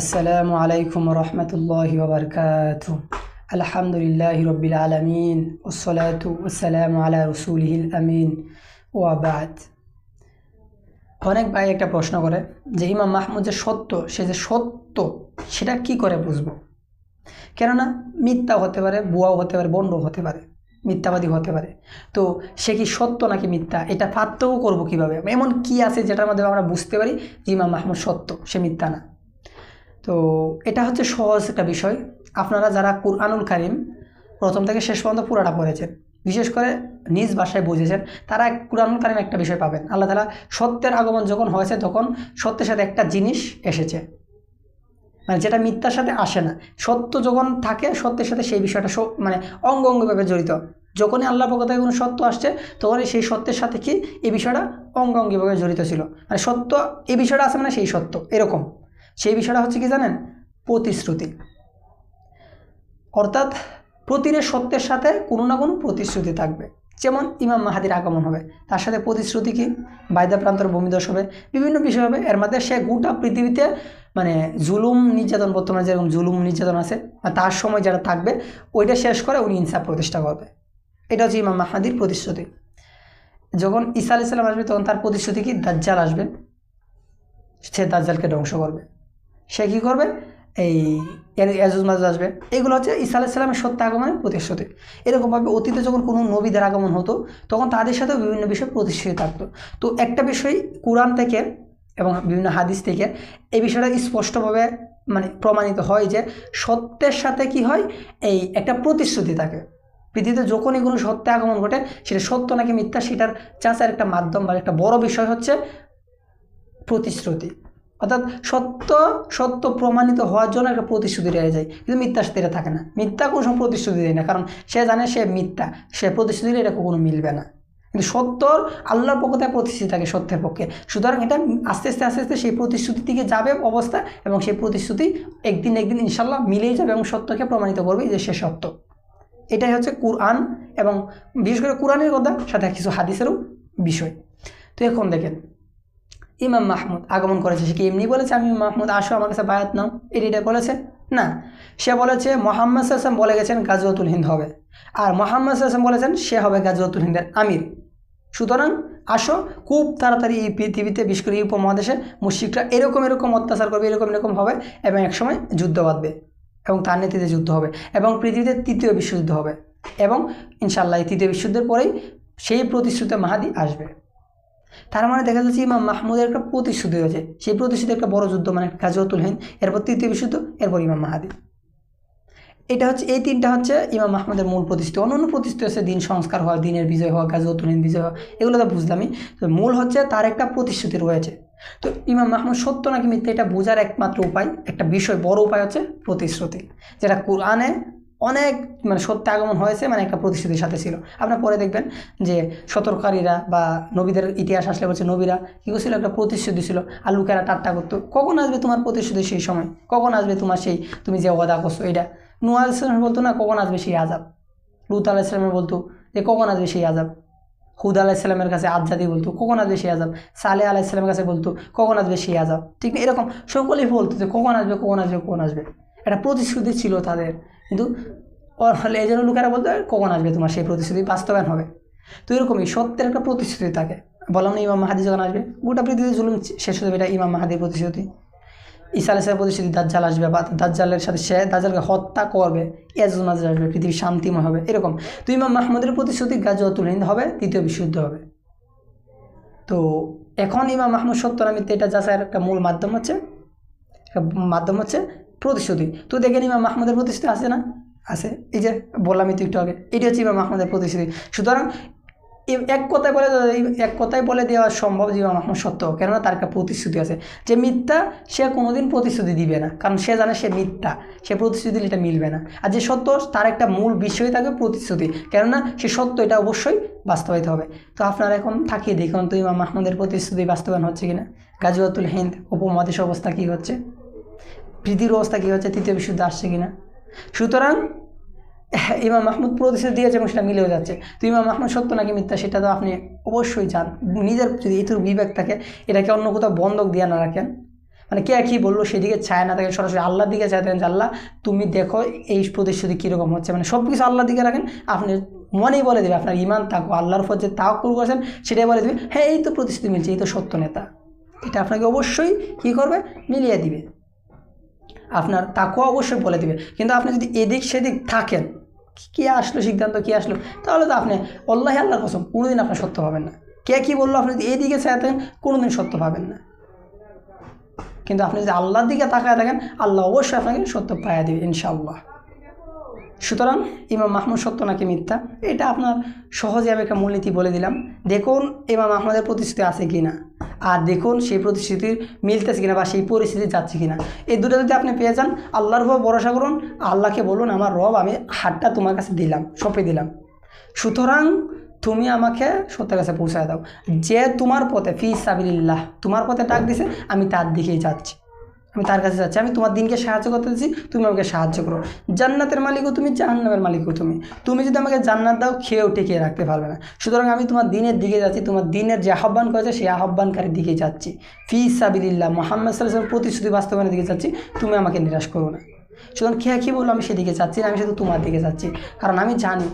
আসসালামু আলাইকুম রহমতুল্লাহ ববরকাত আলহামদুলিল্লাহ রবিল আলমিন ওসলাত ওসালাম আলা রসুলহিল আমিন ও আবাদ অনেক ভাই একটা প্রশ্ন করে, যে ইমাম মাহমুদ যে সত্য, সে যে সত্য, সেটা কি করে বুঝব? কেননা মিথ্যা হতে পারে বুয়াও হতে পারে বন্ড হতে পারে, মিথ্যাবাদী হতে পারে। তো সে কি সত্য নাকি মিথ্যা? এটা পার্থক্য করব কীভাবে? এমন কি আছে যেটার মাধ্যমে আমরা বুঝতে পারি যে ইমাম মাহমুদ সত্য, সে মিথ্যা না? তো এটা হচ্ছে সহজ একটা বিষয়। আপনারা যারা কুরআনুল কারিম প্রথম থেকে শেষ পর্যন্ত পুরাটা পড়েছেন, বিশেষ করে নিজ ভাষায় বুঝেছেন, তারা কুরআনুল কারিম একটা বিষয় পাবেন। আল্লাহ তালা সত্যের আগমন যখন হয়েছে, তখন সত্যের সাথে একটা জিনিস এসেছে। মানে যেটা মিথ্যার সাথে আসে না। সত্য যখন থাকে, সত্যের সাথে সেই বিষয়টা মানে অঙ্গ অঙ্গভাবে জড়িত। যখনই আল্লাহ পক্ষ থেকে কোনো সত্য আসছে, তখনই সেই সত্যের সাথে কি এই বিষয়টা অঙ্গ অঙ্গিভাবে জড়িত ছিল। মানে সত্য, এই বিষয়টা আছে মানে সেই সত্য, এরকম। সেই বিষয়টা হচ্ছে কি জানেন? প্রতিশ্রুতি। অর্থাৎ প্রতিরে সত্যের সাথে কোনো না কোনো প্রতিশ্রুতি থাকবে। যেমন ইমাম মাহাদির আগমন হবে। তার সাথে প্রতিশ্রুতি কি? বায়দা প্রান্তর ভূমিদশ হবে। বিভিন্ন বিষয় হবে। এর মধ্যে সে গোটা পৃথিবীতে মানে জুলুম নির্যাতন বর্তমানে যেরকম জুলুম নির্যাতন আছে তার সময় যারা থাকবে, ওইটা শেষ করে উনি ইনসাফ প্রতিষ্ঠা করবে। এটা হচ্ছে ইমাম মাহাদির প্রতিশ্রুতি। যখন ঈসা আলাইসাল্লাম আসবে, তখন তার প্রতিশ্রুতি কি? দাজ্জাল আসবে। সে দাজ্জালকে ধ্বংস করবে। সে কী করবে? এই এজুজ মাজুজ আসবে। এগুলো হচ্ছে ঈসা আলাইসাল্লামের সত্য আগমনের প্রতিশ্রুতি। এরকমভাবে অতীতে যখন কোনো নবীদের আগমন হতো, তখন তাদের সাথেও বিভিন্ন বিষয় প্রতিশ্রুতি থাকতো। তো একটা বিষয় কোরআন থেকে এবং বিভিন্ন হাদিস থেকে এই বিষয়টা স্পষ্টভাবে মানে প্রমাণিত হয় যে সত্যের সাথে কি হয়? এই একটা প্রতিশ্রুতি থাকে। পৃথিবীতে যখনই কোনো সত্যে আগমন ঘটে, সেটা সত্য নাকি মিথ্যা, সেটার চাষের একটা মাধ্যম বা একটা বড় বিষয় হচ্ছে প্রতিশ্রুতি। অর্থাৎ সত্য সত্য প্রমাণিত হওয়ার জন্য একটা প্রতিশ্রুতি রয়ে যায়। কিন্তু মিথ্যা সাথে এটা থাকে না। মিথ্যা কোনো সময় প্রতিশ্রুতি দেয় না। কারণ সে জানে সে মিথ্যা। সে প্রতিশ্রুতি এটা কখনো মিলবে না। কিন্তু সত্যর আল্লাহর পক্ষ থেকে প্রতিশ্রুতি থাকে সত্যের পক্ষে। সুতরাং এটা আস্তে আস্তে আস্তে আস্তে সেই প্রতিশ্রুতি দিকে যাবে অবস্থা এবং সেই প্রতিশ্রুতি একদিন একদিন ইনশাল্লাহ মিলেই যাবে এবং সত্যকে প্রমাণিত করবে যে সে সত্য। এটাই হচ্ছে কুরআন এবং বিশেষ করে কোরআনের কথা, সাথে কিছু হাদিসেরও বিষয়। তো এখন দেখেন ইমাম মাহমুদ আগমন করেছে। সে কি এমনি বলেছে, আমি মাহমুদ, আসো আমার কাছে বায়াত নাও এটি এটা বলেছে? না। সে বলেছে, মোহাম্মদ সাল্লাম বলে গেছেন গাজওয়াতুল হিন্দ হবে আর মোহাম্মদ সাল্লাম বলেছেন, সে হবে গাজওয়াতুল হিন্দের আমির সুতরাং, আসো, খুব তাড়াতাড়ি এই পৃথিবীতে বিশেষ করে উপমহাদেশে মুশিকরা এরকম এরকম অত্যাচার করবে, এরকম এরকম হবে এবং একসময় যুদ্ধ বাঁধবে এবং তার নেতৃত্বে যুদ্ধ হবে এবং পৃথিবীতে তৃতীয় বিশ্বযুদ্ধ হবে এবং ইনশাল্লাহ এই তৃতীয় বিশ্বযুদ্ধের পরেই সেই প্রতিশ্রুতি মাহাদি আসবে। তার মানে দেখা যাচ্ছে ইমাম মাহমুদের একটা প্রতিশ্রুতি হয়েছে সেই প্রতিশ্রুতি একটা বড় যুদ্ধ মানে গাজওয়াতুল হিন্দ এরপর তৃতীয় বিশ্বযুদ্ধ, এরপর ইমাম মাহাদি। এটা হচ্ছে, এই তিনটা হচ্ছে ইমাম মাহমুদের মূল প্রতিশ্রুতি। অন্য অন্য প্রতিশ্রুতি হচ্ছে দিন সংস্কার হওয়া, দিনের বিজয় হওয়া গাজওয়াতুল হিন্দ বিজয় হওয়া। এগুলো তো বুঝলামই। তো মূল হচ্ছে তার একটা প্রতিশ্রুতি রয়েছে। তো ইমাম মাহমুদ সত্য নাকি মিথ্যা, এটা বোঝার একমাত্র উপায়, একটা বিষয়, বড় উপায় হচ্ছে প্রতিশ্রুতি। যেটা কোরআনে অনেক মানে সত্য আগমন হয়েছে মানে একটা প্রতিশ্রুতির সাথে ছিল। আপনার পরে দেখবেন যে সতর্কারীরা বা নবীদের ইতিহাস আসলে বলছে নবীরা কী করছিল? একটা প্রতিশ্রুতি ছিল। আর লোকেরা টাট্টা করতো। কখন আসবে তোমার প্রতিশ্রুতি সেই সময়? কখন আসবে তোমার সেই তুমি যে ওয়াদা করছ এটা? নুয়া আলাইসালাম বলতো না কখন আসবে সেই আজাব লুত আলাইসালামের বলতো যে কখন আসবে সেই আজাব হুদ আলাইসালামের কাছে আজাদি বলতো কখন আসবে সেই আজাব সালে আলাইসালামের কাছে বলতো কখন আসবে সেই আজাব ঠিক না, এরকম সকলেই বলতো যে কখন আসবে কখন আসবে কখন আসবে। একটা প্রতিশ্রুতি ছিল তাদের। কিন্তু ফলে এই জন্য লোকেরা বলতো কখন আসবে তোমার সেই প্রতিশ্রুতি? বাস্তবায়ন হবে। তো এরকমই সত্যের একটা প্রতিশ্রুতি থাকে। বললাম না ইমাম মাহাদি যখন আসবে, গোটা পৃথিবীতে জুলুম শেষ যাবে এটা ইমাম মাহাদির প্রতিশ্রুতি। ঈসা আলাইসের প্রতিশ্রুতি, দাজ্জাল আসবে বা দাজ্জালের সাথে সে দাজ্জালকে হত্যা করবে এজুল আসবে, পৃথিবী শান্তিময় হবে, এরকম। তো ইমাম মাহমুদের প্রতিশ্রুতি গাজওয়াতুল হিন্দ হবে তৃতীয় বিশুদ্ধ হবে। তো এখন ইমাম মাহমুদ সত্য নামিতে এটা যাচাইয়ের একটা মূল মাধ্যম হচ্ছে মাধ্যম হচ্ছে প্রতিশ্রুতি। তো দেখেন ইমাম মাহমুদের প্রতিশ্রুতি আছে না? আছে। এই যে বললাম তো একটু আগে। এটি হচ্ছে ইমাম মাহমুদের প্রতিশ্রুতি। সুতরাং এক কথায় বলে এক কথায় বলে দেওয়া সম্ভব যে ইমাম মাহমুদ সত্য, কেননা তার একটা প্রতিশ্রুতি আছে। যে মিথ্যা সে কোনোদিন প্রতিশ্রুতি দিবে না। কারণ সে জানে সে মিথ্যা। সে প্রতিশ্রুতি এটা মিলবে না। আর যে সত্য, তার একটা মূল বিষয় থাকবে প্রতিশ্রুতি। কেননা সে সত্য এটা অবশ্যই বাস্তবায়িত হবে। তো আপনারা এখন থাকিয়ে দেখুন তো ইমাম মাহমুদের প্রতিশ্রুতি বাস্তবায়ন হচ্ছে কিনা? গাজওয়াতুল হিন্দ উপমহাদেশ অবস্থা কী হচ্ছে? পৃথিবীর অবস্থা কী হচ্ছে? তৃতীয় বিশুদ্ধ আসছে কিনা? সুতরাং, ইমাম মাহমুদ প্রতিশ্রুতি দিয়েছে এবং সেটা মিলেও যাচ্ছে। তো ইমাম মাহমুদ সত্য নাকি মিথ্যা সেটা তো আপনি অবশ্যই জান নিজের যদি এটুকু বিবেক থাকে, এটাকে অন্য কোথাও বন্ধক দিয়ে না রাখেন। মানে কে কী বলল সেদিকে চায় না থাকে, সরাসরি আল্লাহর দিকে চায় থাকেন যে, আল্লাহ, তুমি দেখো এই প্রতিশ্রুতি কীরকম হচ্ছে? মানে সব কিছু আল্লাহর দিকে রাখেন। আপনি মনেই বলে দেবে, আপনার ইমান তাকো আল্লাহর উপর যে তাকুর করেছেন, সেটাই বলে দেবে হ্যাঁ এই তো প্রতিশ্রুতি মিলছে, এই তো সত্য নেতা। এটা আপনাকে অবশ্যই কী করবে? মিলিয়ে দিবে। আপনার তাকেও অবশ্যই বলে দিবে। কিন্তু আপনি যদি এদিক সেদিক থাকেন, কী আসলো সিদ্ধান্ত, কী আসলো, তাহলে তো আপনি আল্লাহ আল্লাহর কসম, কোনোদিন আপনার সত্য পাবেন না। কে কী বলল, আপনি যদি এদিকে চায় থাকেন, কোনোদিন সত্য পাবেন না। কিন্তু আপনি যদি আল্লাহর দিকে তাকায় থাকেন, আল্লাহ অবশ্যই আপনাকে সত্য পাইয়া দেবে, ইনশাআল্লাহ। সুতরাং ইমাম মাহমুদ সত্য নাকি মিথ্যা? এটা আপনার সহজে আমি একটা মূলনীতি বলে দিলাম। দেখুন, ইমাম আহমদের প্রতিশ্রুতি আছে কি না আর দেখুন, সেই প্রতিশ্রুতির মিলতেছে কিনা বা সেই পরিস্থিতি যাচ্ছে কিনা? এই দুটো যদি আপনি পেয়ে যান, আল্লাহর উপর ভরসা করুন, আল্লাহকে বলুন, আমার রব, আমি হাতটা তোমার কাছে দিলাম, সঁপে দিলাম। সুতরাং তুমি আমাকে সত্যের কাছে পৌঁছায় দাও। যে তোমার পথে, ফি সাবিল্লাহ তোমার পথে ডাক দিছে, আমি তার দিকেই যাচ্ছি। আমি তার কাছে যাচ্ছি, আমি তোমার দিনকে সাহায্য করতে দিচ্ছি তুমি আমাকে সাহায্য করো। জান্নাতের মালিকও তুমি, জাহান্নামের মালিকও তুমি। তুমি যদি আমাকে জান্নাত দাও, খেয়েও টিকিয়ে রাখতে পারবে না। সুতরাং আমি তোমার দিনের দিকে যাচ্ছি, তোমার দিনের যে আহ্বান করেছে, সেই আহ্বানকারীর দিকে যাচ্ছি। ফি সাবিল্লাহ মোহাম্মদ সাল্লাহ প্রতিশ্রুতি বাস্তবায়নের দিকে যাচ্ছি, তুমি আমাকে নিরাশ করো না। সুতরাং খেয়ে কী বলল, আমি সেদিকে যাচ্ছি না, আমি শুধু তোমার দিকে যাচ্ছি। কারণ আমি জানি,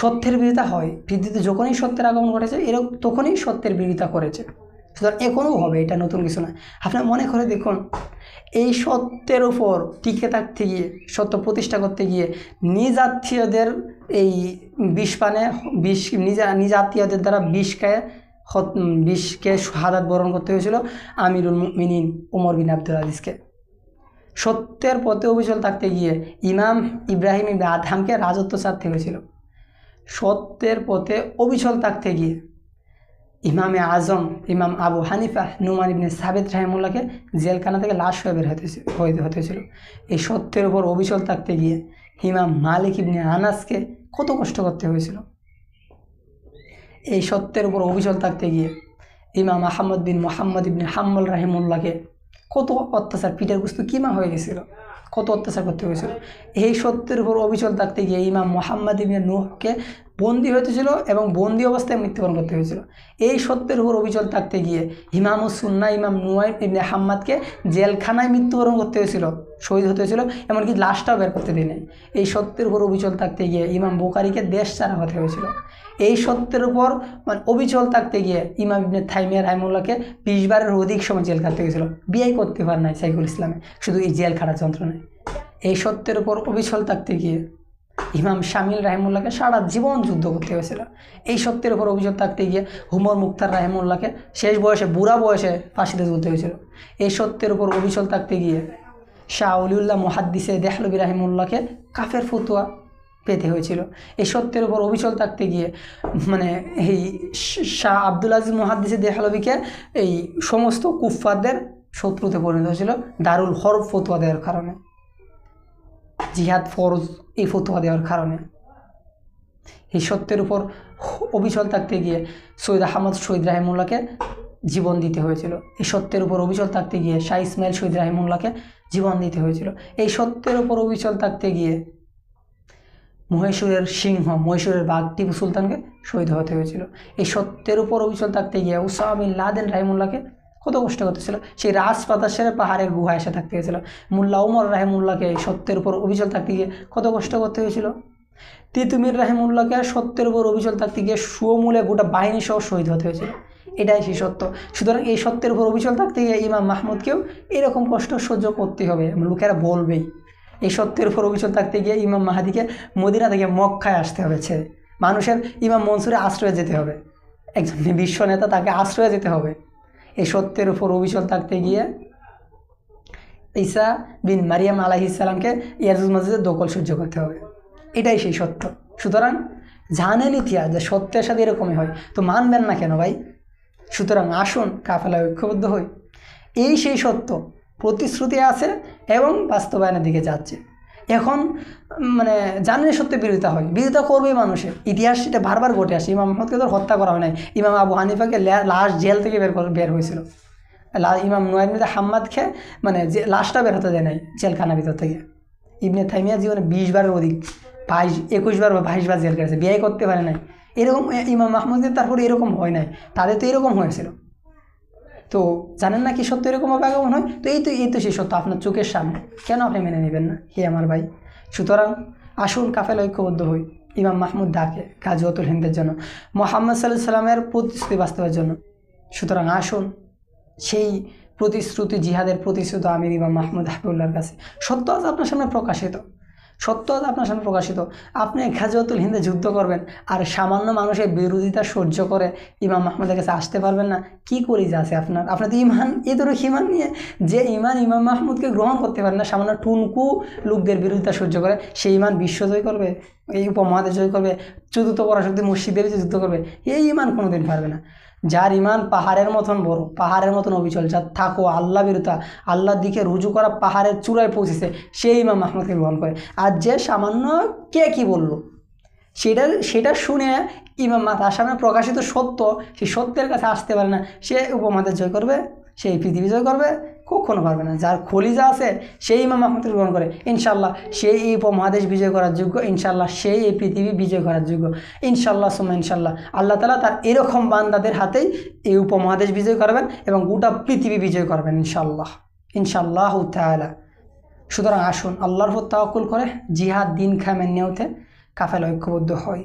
সত্যের বিরোধিতা হয়। পৃথিবীতে যখনই সত্যের আগমন ঘটেছে এরকম তখনই সত্যের বিরোধিতা করেছে। সুতরাং এখনও হবে এটা নতুন কিছু না আপনার মনে করে দেখুন এই সত্যের উপর টিকে থাকতে গিয়ে, সত্য প্রতিষ্ঠা করতে গিয়ে নিজ আত্মীয়দের এই বিষ পানে, বিষ নিজ নিজ আত্মীয়দের দ্বারা বিষকে হত, বিষকে শাহাদাত বরণ করতে হয়েছিল আমিরুল মিনিন ওমর বিন আব্দুল আজিজকে। সত্যের পথে অবিচল থাকতে গিয়ে ইমাম ইব্রাহিম আদহামকে রাজত্ব ছাড়তে হয়েছিল। সত্যের পথে অবিচল থাকতে গিয়ে ইমামে আজম, ইমাম আবু হানিফা, নুমান ইবনে সাবেদ রাহিমুল্লাহকে জেলখানা থেকে লাশ হয়ে বের হতে হতেছিল এই সত্যের উপর অবিচল থাকতে গিয়ে ইমাম মালিক ইবনে আনাসকে কত কষ্ট করতে হয়েছিল। এই সত্যের উপর অবিচল থাকতে গিয়ে ইমাম আহমদ বিন মোহাম্মদ ইবনে হাম্মল রাহিমুল্লাহকে কত অত্যাচার, পিঠের বস্তু কিমা হয়ে গেছিল, কত অত্যাচার করতে হয়েছিল। এই সত্যের উপর অবিচল থাকতে গিয়ে ইমাম মোহাম্মদ ইবনে নুহকে বন্দি হতেছিল এবং বন্দি অবস্থায় মৃত্যুবরণ করতে হয়েছিল। এই সত্যের উপর অবিচল থাকতে গিয়ে ইমাম সুন্না ইমাম নুয়াই ইবনে হাম্মাদকে জেলখানায় মৃত্যুবরণ করতে হয়েছিল, শহীদ হতে হয়েছিল, এমনকি লাশটাও বের করতে দিনে এই সত্যের উপর অবিচল থাকতে গিয়ে ইমাম বোকারিকে দেশ ছাড়া হতে হয়েছিল। এই সত্যের উপর মানে অবিচল থাকতে গিয়ে ইমাম ইবনে থাইমিয়া রাহিমুল্লাহকে বিশ বারের অধিক সময় জেল খাটতে হয়েছিল। বিয়ে করতে পার নাই সাইকুল ইসলামে, শুধু এই জেল খাটার যন্ত্রণায়। এই সত্যের উপর অবিচল থাকতে গিয়ে ইমাম শামিল রাহিমুল্লাহকে সারা জীবন যুদ্ধ করতে হয়েছিল। এই সত্যের উপর অভিযোগ থাকতে গিয়ে হুমর মুক্তার রাহিমুল্লাহকে শেষ বয়সে, বুড়া বয়সে ফাঁসিতে তুলতে হয়েছিল। এই সত্যের উপর অবিচল থাকতে গিয়ে শাহ অলিউল্লাহ মহাদ্দিসে দেহলবি রাহিমুল্লাহকে কাফের ফতুয়া পেতে হয়েছিল। এই সত্যের উপর অবিচল থাকতে গিয়ে মানে এই শাহ আব্দুল আজিজ মহাদ্দিসে দেহলবিকে এই সমস্ত কুফফারদের শত্রুতে পরিণত হয়েছিল। দারুল হরফ ফতুয়া দেওয়ার কারণে। জিহাদ ফরজ এই ফতুয়া দেওয়ার কারণে। এই সত্যের উপর অবিচল থাকতে গিয়ে সৈয়দ আহমদ শহীদ রাহিমুল্লাহকে জীবন দিতে হয়েছিল। এই সত্যের উপর অবিচল থাকতে গিয়ে শাহ ইসমাইল শহীদ রাহিমুল্লাহকে জীবন দিতে হয়েছিল। এই সত্যের উপর অবিচল থাকতে গিয়ে মহেশ্বরের সিংহ মহেশ্বরের বাঘ টিপু সুলতানকে শহীদ হতে হয়েছিল। এই সত্যের উপর অবিচল থাকতে গিয়ে উসামিন লাদেন রাহিমুল্লাহকে কত কষ্ট করতেছিল সেই রাজপাতা সেরে পাহাড়ের গুহা এসে থাকতে হয়েছিল। মুল্লা উমর রাহেমুল্লাহকে সত্যের উপর অবিচল থাকতে গিয়ে কত কষ্ট করতে হয়েছিল। তিতুমির রাহেমুল্লাহকে সত্যের উপর অবিচল থাকতে গিয়ে সুমূলে গোটা বাহিনী সহ শহীদ হতে হয়েছিল। এটাই সেই সত্য। সুতরাং এই সত্যের উপর অবিচল থাকতে গিয়ে ইমাম মাহমুদকেও এরকম কষ্ট সহ্য করতে হবে লোকেরা বলবেই। এই সত্যের উপর অবিচল থাকতে গিয়ে ইমাম মাহাদিকে মদিনা থেকে মক্কায় আসতে হবে ছেড়ে মানুষের ইমাম মনসুরে আশ্রয়ে যেতে হবে। একজন বিশ্ব নেতা তাকে আশ্রয়ে যেতে হবে। এই সত্যের উপর অবিচল থাকতে গিয়ে ঈসা বিন মারিয়াম আলাহিসাল্লামকে ইয়াজুজ মসজিদের দখল সহ্য করতে হবে। এটাই সেই সত্য। সুতরাং জানেন ইতিহাস, যে সত্যের সাথে এরকমই হয়, তো মানবেন না কেন ভাই? সুতরাং আসুন, কাফেলায় ঐক্যবদ্ধ হই। এই সেই সত্য প্রতিশ্রুতি আছে এবং বাস্তবায়নের দিকে যাচ্ছে। এখন মানে জানেন সত্যি বিরোধিতা হয়। বিরোধিতা করবেই মানুষের। ইতিহাস সেটা বারবার ঘটে আসে। ইমাম মোহাম্মদকে তো হত্যা করা হয় নাই। ইমাম আবু হানিফাকে লাশ জেল থেকে বের বের হয়েছিল। ইমাম নোয়াইমিদে হাম্মাদ খেয়ে মানে যে, লাশটা বের হতে দেয় নাই জেলখানার ভিতর থেকে। ইবনে থাইমিয়া জীবনে বিশ বারের অধিক, বাইশ, একুশ বার বা বাইশ বার জেল কেটেছে বিয়ে করতে পারে নাই। এরকম ইমাম মাহমুদের তারপরে এরকম হয় নাই। তাদের তো এরকম হয়েছিল। তো জানেন না কি সত্য এরকমভাবে আগমন হয়? তো এই তো এই তো সেই সত্য, আপনার চোখের সামনে। কেন আপনি মেনে নেবেন না? হে আমার ভাই। সুতরাং আসুন কাফেলা ঐক্যবদ্ধ হই। ইমাম মাহমুদ ডাকে গাজওয়াতুল হিন্দের জন্য। মোহাম্মদ সাল্লাহ সাল্লামের প্রতিশ্রুতি বাস্তবের জন্য। সুতরাং আসুন, সেই প্রতিশ্রুতি, জিহাদের প্রতিশ্রুত, আমির ইমাম মাহমুদ হাবিবুল্লাহর কাছে। সত্য আজ আপনার সামনে প্রকাশিত। সত্য আপনার সামনে প্রকাশিত। আপনি খাজওয়াতুল হিন্দে যুদ্ধ করবেন আর সামান্য মানুষের বিরোধিতা সহ্য করে ইমাম মাহমুদের কাছে আসতে পারবেন না। কি করি যে আছে আপনার? আপনার তো ইমান এই ধরো ইমান নিয়ে। যে ইমান ইমাম মাহমুদকে গ্রহণ করতে পারেন না, সামান্য টুনকু লোকদের বিরোধিতা সহ্য করে, সেই ইমান বিশ্ব জয় করবে, এই উপমহাদেশ জয় করবে, চতুর্থ পরাশক্তি মসজিদের যুদ্ধ করবে, এই ইমান কোনোদিন পারবে না। যার ইমান পাহাড়ের মতন বড়, পাহাড়ের মতন অবিচল, যার থাকো আল্লাহ বিরতা আল্লাহর দিকে রুজু করা পাহাড়ের চূড়ায় পৌঁছেছে, সেই ইমাম মাহমুদকে গ্রহণ করে। আর যে সামান্য কে কি বলল, সেটা সেটা শুনে ইমাম তার সামনে প্রকাশিত সত্য, সেই সত্যের কাছে আসতে পারে না। সে উপমাদের জয় করবে সেই পৃথিবী জয় করবে কখনো পারবে না। যার খলিজা আছে, সেই ইমাম মাহমুদকে গ্রহণ করে। ইনশাল্লাহ সেই এই উপমহাদেশ বিজয় করার যোগ্য। ইনশাল্লাহ সেই এই পৃথিবী বিজয় করার যোগ্য। ইনশাল্লাহ সুমা ইনশাল্লাহ আল্লাহ তালা তার এরকম বান্দাদের হাতেই এই উপমহাদেশ বিজয় করবেন এবং গোটা পৃথিবী বিজয় করবেন ইনশাল্লাহ ইনশাল্লাহ তালা সুতরাং আসুন, আল্লাহর উপর তাওয়াক্কুল করে জিহাদ, দিন খামের নেওতে কাফেলা ঐক্যবদ্ধ হয়